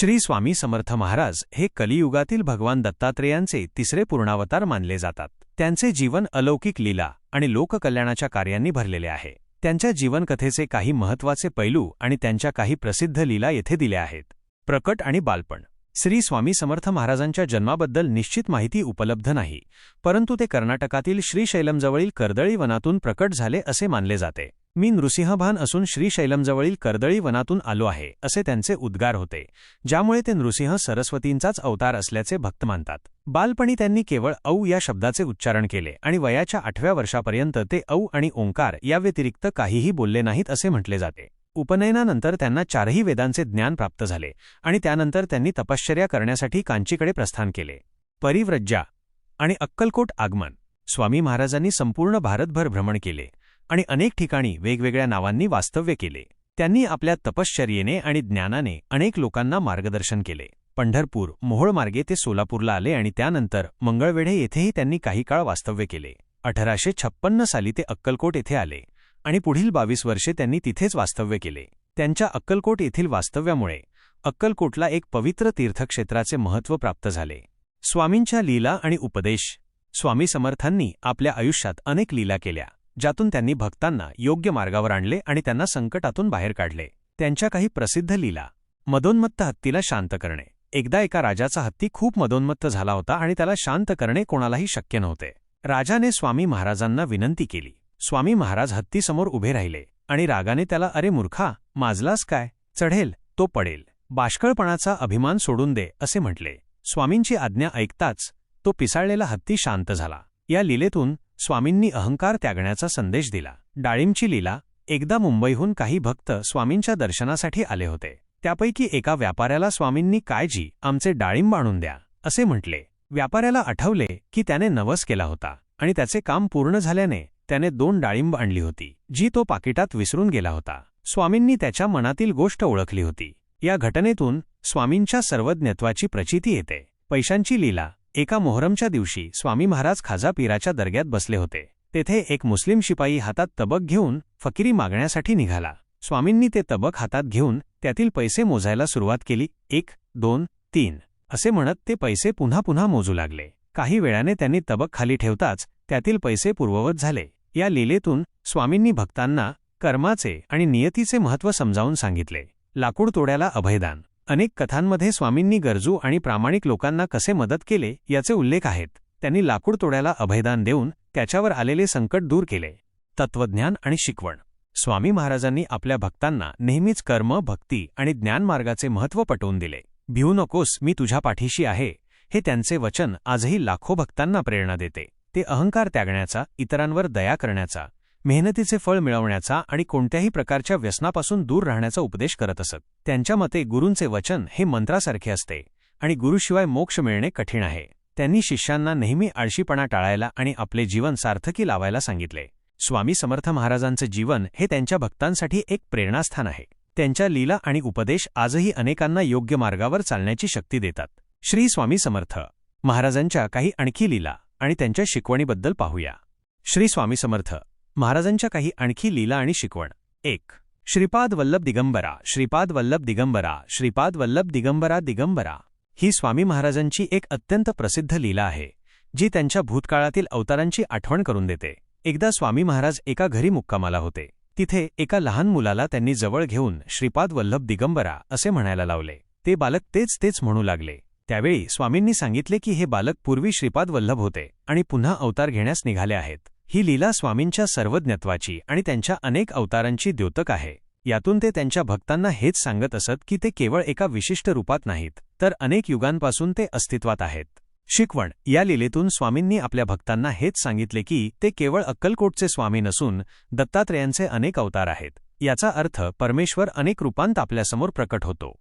श्री स्वामी समर्थ महाराज हे कलियुगातील भगवान दत्तात्रेयांचे तिसरे पूर्णावतार मानले जातात. त्यांचे जीवन अलौकिक लीला आणि लोककल्याणाच्या कार्यांनी भरलेले आहे. त्यांच्या जीवनकथेचे काही महत्त्वाचे पैलू आणि त्यांच्या काही प्रसिद्ध लीला येथे दिल्या आहेत. प्रकट आणि बालपण. श्री स्वामी समर्थ महाराजांच्या जन्माबद्दल निश्चित माहिती उपलब्ध नाही परंतु ते कर्नाटकातील श्रीशैलमजवळील कर्दळी वनातून प्रकट झाले असे मानले जाते. मी नृसिंहभान असून श्रीशैलमजवळील कर्दळी वनातून आलो आहे असे त्यांचे उद्गार होते ज्यामुळे ते नृसिंह सरस्वतींचाच अवतार असल्याचे भक्त मानतात. बालपणी त्यांनी केवळ औ या शब्दाचे उच्चारण केले आणि वयाच्या आठव्या वर्षापर्यंत ते औ आणि ओंकार याव्यतिरिक्त काहीही बोलले नाहीत असे म्हटले जाते. उपनयनानंतर त्यांना चारही वेदांचे ज्ञान प्राप्त झाले आणि त्यानंतर त्यांनी तपश्चर्या करण्यासाठी कांचीकडे प्रस्थान केले. परिव्रज्जा आणि अक्कलकोट आगमन. स्वामी महाराजांनी संपूर्ण भारतभर भ्रमण केले. आणि अनेक ठिकाणी वेगवेगळ्या नावांनी वास्तव्य केले. त्यांनी आपल्या तपश्चर्येने आणि ज्ञानाने अनेक लोकांना मार्गदर्शन केले. पंढरपूर मोहोळमार्गे ते सोलापूरला आले आणि त्यानंतर मंगळवेढे येथेही त्यांनी काही काळ वास्तव्य केले. अठराशे छप्पन्न साली ते अक्कलकोट येथे आले आणि पुढील बावीस वर्षे त्यांनी तिथेच वास्तव्य केले. त्यांच्या अक्कलकोट येथील वास्तव्यामुळे अक्कलकोटला एक पवित्र तीर्थक्षेत्राचे महत्त्व प्राप्त झाले. स्वामींच्या लीला आणि उपदेश स्वामी समर्थांनी आपल्या आयुष्यात अनेक लीला केल्या. ज्यातून त्यांनी भक्तांना योग्य मार्गावर आणले आणि त्यांना संकटातून बाहेर काढले. त्यांच्या काही प्रसिद्ध लीला. मदोन्मत्त हत्तीला शांत करणे. एकदा एका राजाचा हत्ती खूप मदोन्मत्त झाला होता आणि त्याला शांत करणे कोणालाही शक्य नव्हते. राजाने स्वामी महाराजांना विनंती केली. स्वामी महाराज हत्तीसमोर उभे राहिले आणि रागाने त्याला अरे मूर्खा माजलास काय? चढेल तो पडेल. बाष्कळपणाचा अभिमान सोडून दे असे म्हटले. स्वामींची आज्ञा ऐकताच तो पिसाळलेला हत्ती शांत झाला. या लीलेतून स्वामींनी अहंकार त्यागण्याचा संदेश दिला. डाळिंबची लीला एकदा मुंबईहून काही भक्त स्वामींच्या दर्शनासाठी आले होते. त्यापैकी एका व्यापाऱ्याला स्वामींनी काळजी आमचे डाळिंब आणून द्या असे म्हटले. व्यापाऱ्याला आठवले की त्याने नवस केला होता आणि त्याचे काम पूर्ण झाल्याने त्याने दोन डाळिंब आणली होती जी तो पाकिटात विसरून गेला होता. स्वामींनी त्याच्या मनातील गोष्ट ओळखली होती. या घटनेतून स्वामींच्या सर्वज्ञत्वाची प्रचिती येते. पैशांची लीला एका मोहरमच्या दिवशी स्वामी महाराज खाजा पीराच्या दर्ग्यात बसले होते. तेथे एक मुस्लिम शिपाई हातात तबक घेऊन फकिरी मागण्यासाठी निघाला. स्वामींनी ते तबक हातात घेऊन त्यातील पैसे मोजायला सुरुवात केली. एक दोन तीन असे म्हणत ते पैसे पुन्हा पुन्हा मोजू लागले. काही वेळाने त्यांनी तबक खाली ठेवताच त्यातील पैसे पूर्ववत झाले. या लीलेतून स्वामींनी भक्तांना कर्माचे आणि नियतीचे महत्त्व समजावून सांगितले. लाकूड तोड्याला अभयदान. अनेक कथांमध्ये स्वामींनी गरजू आणि प्रामाणिक लोकांना कसे मदत केले याचे उल्लेख आहेत. त्यांनी लाकूड तोड्याला अभयदान देऊन त्याच्यावर आलेले संकट दूर केले. तत्वज्ञान आणि शिकवण. स्वामी महाराजांनी आपल्या भक्तांना नेहमीच कर्म भक्ती आणि ज्ञानमार्गाचे महत्त्व पटवून दिले. भिवू नकोस मी तुझ्या पाठीशी आहे. हे त्यांचे वचन आजही लाखो भक्तांना प्रेरणा देते. ते अहंकार त्यागण्याचा इतरांवर दया करण्याचा मेहनतीचे फळ मिळवण्याचा आणि कोणत्याही प्रकारच्या व्यसनापासून दूर राहण्याचा उपदेश करत असत. त्यांच्या मते गुरूंचे वचन हे मंत्रासारखे असते आणि गुरुशिवाय मोक्ष मिळणे कठीण आहे. त्यांनी शिष्यांना नेहमी आळशीपणा टाळायला आणि आपले जीवन सार्थकी लावायला सांगितले. स्वामी समर्थ महाराजांचे जीवन हे त्यांच्या भक्तांसाठी एक प्रेरणास्थान आहे. त्यांच्या लीला आणि उपदेश आजही अनेकांना योग्य मार्गावर चालण्याची शक्ती देतात. श्री स्वामी समर्थ महाराजांच्या काही आणखी लीला आणि त्यांच्या शिकवणीबद्दल पाहूया. श्री स्वामी समर्थ महाराजांच्या काही आणखी लीला आणि शिकवण. एक श्रीपाद वल्लभ दिगंबरा श्रीपाद वल्लभ दिगंबरा श्रीपाद वल्लभ दिगंबरा दिगंबरा. ही स्वामी महाराजांची एक अत्यंत प्रसिद्ध लीला आहे जी त्यांच्या भूतकाळातील अवतारांची आठवण करून देते. एकदा स्वामी महाराज एका घरी मुक्कामाला होते. तिथे एका लहान मुलाला त्यांनी जवळ घेऊन श्रीपाद वल्लभ दिगंबरा असे म्हणायला लावले. ते बालक तेच तेच म्हणू लागले. त्यावेळी स्वामींनी सांगितले की हे बालक पूर्वी श्रीपाद वल्लभ होते आणि पुन्हा अवतार घेण्यास निघाले आहेत. ही लीला स्वामींच्या सर्वज्ञत्वाची आणि त्यांच्या अनेक अवतारांची द्योतक आहे. यातून ते त्यांच्या भक्तांना हेच सांगत असत की ते केवळ एका विशिष्ट रूपात नाहीत तर अनेक युगांपासून ते अस्तित्वात आहेत. शिकवण. या लीलेतून स्वामींनी आपल्या भक्तांना हेच सांगितले की ते केवळ अक्कलकोटचे स्वामी नसून दत्तात्रेयांचे अनेक अवतार आहेत. याचा अर्थ परमेश्वर अनेक रूपांत आपल्यासमोर प्रकट होतो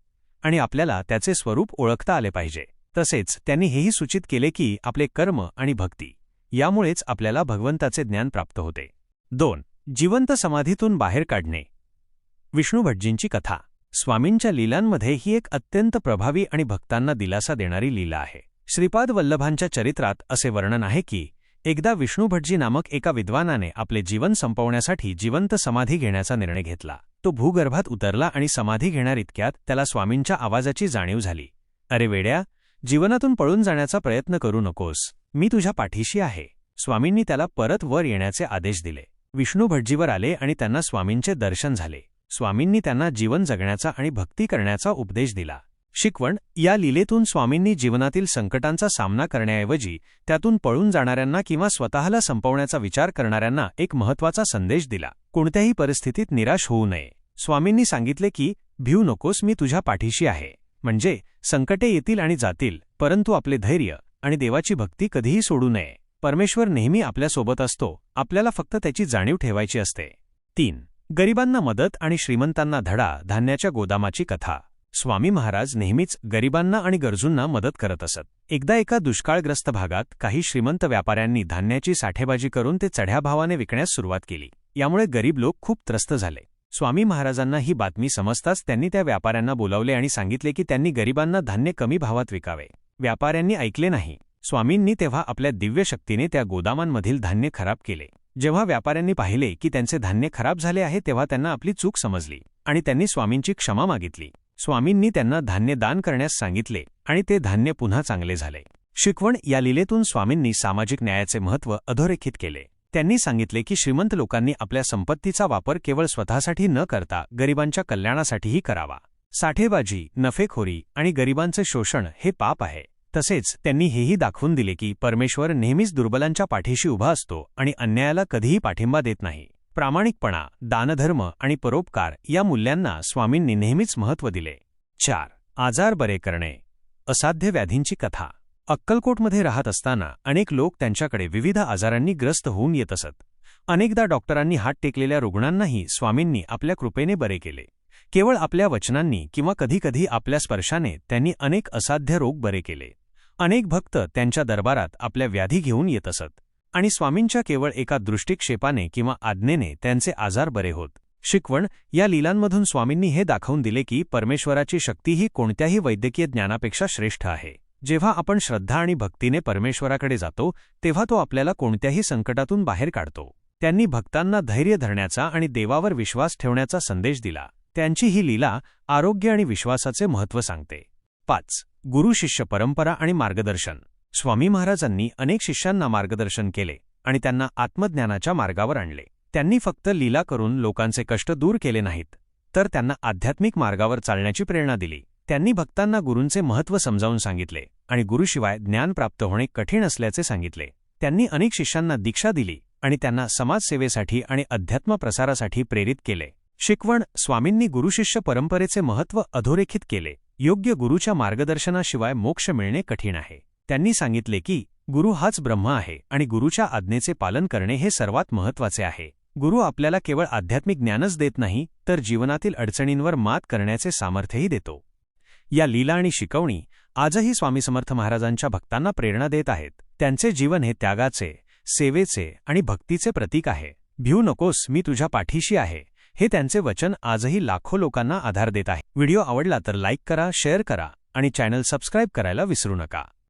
आणि आपल्याला त्याचे स्वरूप ओळखता आले पाहिजे. तसेच त्यांनी हेही सूचित केले की आपले कर्म आणि भक्ती यामुळेच आपल्याला भगवंताचे ज्ञान प्राप्त होते. दोन जिवंत समाधीतून बाहेर काढणे. विष्णू भटजींची कथा. स्वामींच्या लीलांमध्ये ही एक अत्यंत प्रभावी आणि भक्तांना दिलासा देणारी लीला आहे. श्रीपाद वल्लभांच्या चरित्रात असे वर्णन आहे की एकदा विष्णू भटजी नामक एका विद्वानाने आपले जीवन संपवण्यासाठी जिवंत समाधी घेण्याचा निर्णय घेतला. तो भूगर्भात उतरला आणि समाधी घेणार इतक्यात त्याला स्वामींच्या आवाजाची जाणीव झाली. अरे वेड्या जीवनातून पळून जाण्याचा प्रयत्न करू नकोस. मी तुझ्या पाठीशी आहे. स्वामींनी त्याला परत वर येण्याचे आदेश दिले. विष्णू भटजीवर आले आणि त्यांना स्वामींचे दर्शन झाले. स्वामींनी त्यांना जीवन जगण्याचा आणि भक्ती करण्याचा उपदेश दिला. शिकवण या लीलेतून स्वामींनी जीवनातील संकटांचा सामना करण्याऐवजी त्यातून पळून जाणाऱ्यांना किंवा स्वतःला संपवण्याचा विचार करणाऱ्यांना एक महत्त्वाचा संदेश दिला. कोणत्याही परिस्थितीत निराश होऊ नये. स्वामींनी सांगितले की भिऊ नकोस मी तुझ्या पाठीशी आहे. म्हणजे संकटे येतील आणि जातील परंतु आपले धैर्य आणि देवाची भक्ती कधीही सोडू नये. परमेश्वर नेहमी आपल्यासोबत असतो आपल्याला फक्त त्याची जाणीव ठेवायची असते. तीन गरिबांना मदत आणि श्रीमंतांना धडा धान्याच्या गोदामाची कथा. स्वामी महाराज नेहमीच गरिबांना आणि गरजूंना मदत करत असत. एकदा एका दुष्काळग्रस्त भागात काही श्रीमंत व्यापाऱ्यांनी धान्याची साठेबाजी करून ते चढ्या भावाने विकण्यास सुरुवात केली. यामुळे गरीब लोक खूप त्रस्त झाले. स्वामी महाराजांना ही बातमी समजताच त्यांनी त्या व्यापाऱ्यांना बोलावले आणि सांगितले की त्यांनी गरिबांना धान्य कमी भावात विकावे. व्यापाऱ्यांनी ऐकले नाही. स्वामींनी तेव्हा आपल्या दिव्य शक्तीने त्या गोदामांमधील धान्य खराब केले. जेव्हा व्यापाऱ्यांनी पाहिले की त्यांचे धान्य खराब झाले आहे तेव्हा त्यांना आपली चूक समजली आणि त्यांनी स्वामींची क्षमा मागितली. स्वामींनी त्यांना धान्य दान करण्यास सांगितले आणि ते धान्य पुन्हा चांगले झाले. शिकवण या लिलेतून स्वामींनी सामाजिक न्यायाचे महत्त्व अधोरेखित केले. त्यांनी सांगितले की श्रीमंत लोकांनी आपल्या संपत्तीचा वापर केवळ स्वतःसाठी न करता गरिबांच्या कल्याणासाठीही करावा. साठेबाजी नफेखोरी आणि गरिबांचे शोषण हे पाप आहे. तसेच त्यांनी हेही दाखवून दिले की परमेश्वर नेहमीच दुर्बलांच्या पाठीशी उभा असतो आणि अन्यायाला कधीही पाठिंबा देत नाही. प्रामाणिकपणा दानधर्म आणि परोपकार या मूल्यांना स्वामींनी नेहमीच महत्त्व दिले. चार आजार बरे करणे. असाध्य व्याधींची कथा. अक्कलकोटमध्ये राहत असताना अनेक लोक त्यांच्याकडे विविध आजारांनी ग्रस्त होऊन येत असत. अनेकदा डॉक्टरांनी हात टेकलेल्या रुग्णांनाही स्वामींनी आपल्या कृपेने बरे केले. केवळ आपल्या वचनांनी किंवा कधीकधी आपल्या स्पर्शाने त्यांनी अनेक असाध्य रोग बरे केले. अनेक भक्त त्यांच्या दरबारात आपल्या व्याधी घेऊन येत असत. आणि स्वामींच्या केवळ एका दृष्टिक्षेपाने किंवा आज्ञेने त्यांचे आजार बरे होत. शिकवण या लीलांमधून स्वामींनी हे दाखवून दिले की परमेश्वराची शक्ती ही कोणत्याही वैद्यकीय ज्ञानापेक्षा श्रेष्ठ आहे. जेव्हा आपण श्रद्धा आणि भक्तीने परमेश्वराकडे जातो तेव्हा तो आपल्याला कोणत्याही संकटातून बाहेर काढतो. त्यांनी भक्तांना धैर्य धरण्याचा आणि देवावर विश्वास ठेवण्याचा संदेश दिला. त्यांची ही लीला आरोग्य आणि विश्वासाचे महत्त्व सांगते. पाच. गुरु शिष्य परंपरा आणि मार्गदर्शन. स्वामी महाराजांनी अनेक शिष्यांना मार्गदर्शन केले आणि त्यांना आत्मज्ञानाच्या मार्गावर आणले. त्यांनी फक्त लीला करून लोकांचे कष्ट दूर केले नाहीत तर त्यांना आध्यात्मिक मार्गावर चालण्याची प्रेरणा दिली. त्यांनी भक्तांना गुरूंचे महत्त्व समजावून सांगितले आणि गुरुशिवाय ज्ञान प्राप्त होणे कठीण असल्याचे सांगितले. त्यांनी अनेक शिष्यांना दीक्षा दिली आणि त्यांना समाजसेवेसाठी आणि अध्यात्म प्रसारासाठी प्रेरित केले. शिकवण स्वामींनी गुरुशिष्य परंपरेचे महत्त्व अधोरेखित केले. योग्य गुरुच्या मार्गदर्शनाशिवाय मोक्ष मिळणे कठीण आहे. त्यांनी सांगितले की गुरु हाच ब्रह्म आहे आणि गुरुच्या आज्ञेचे पालन करणे हे सर्वात महत्त्वाचे आहे. गुरु आपल्याला केवळ आध्यात्मिक ज्ञानच देत नाही तर जीवनातील अडचणींवर मात करण्याचे सामर्थ्यही देतो. या लीला आणि शिकवणी आजही स्वामी समर्थ महाराजांच्या भक्तांना प्रेरणा देत आहेत. त्यांचे जीवन हे त्यागाचे सेवेचे आणि भक्तीचे प्रतीक आहे. भिऊ नकोस मी तुझ्या पाठीशी आहे. हे त्यांचे वचन आजही लाखो लोकांना आधार देत आहे. व्हिडिओ आवडला तर लाईक करा शेअर करा आणि चॅनल सबस्क्राईब करायला विसरू नका.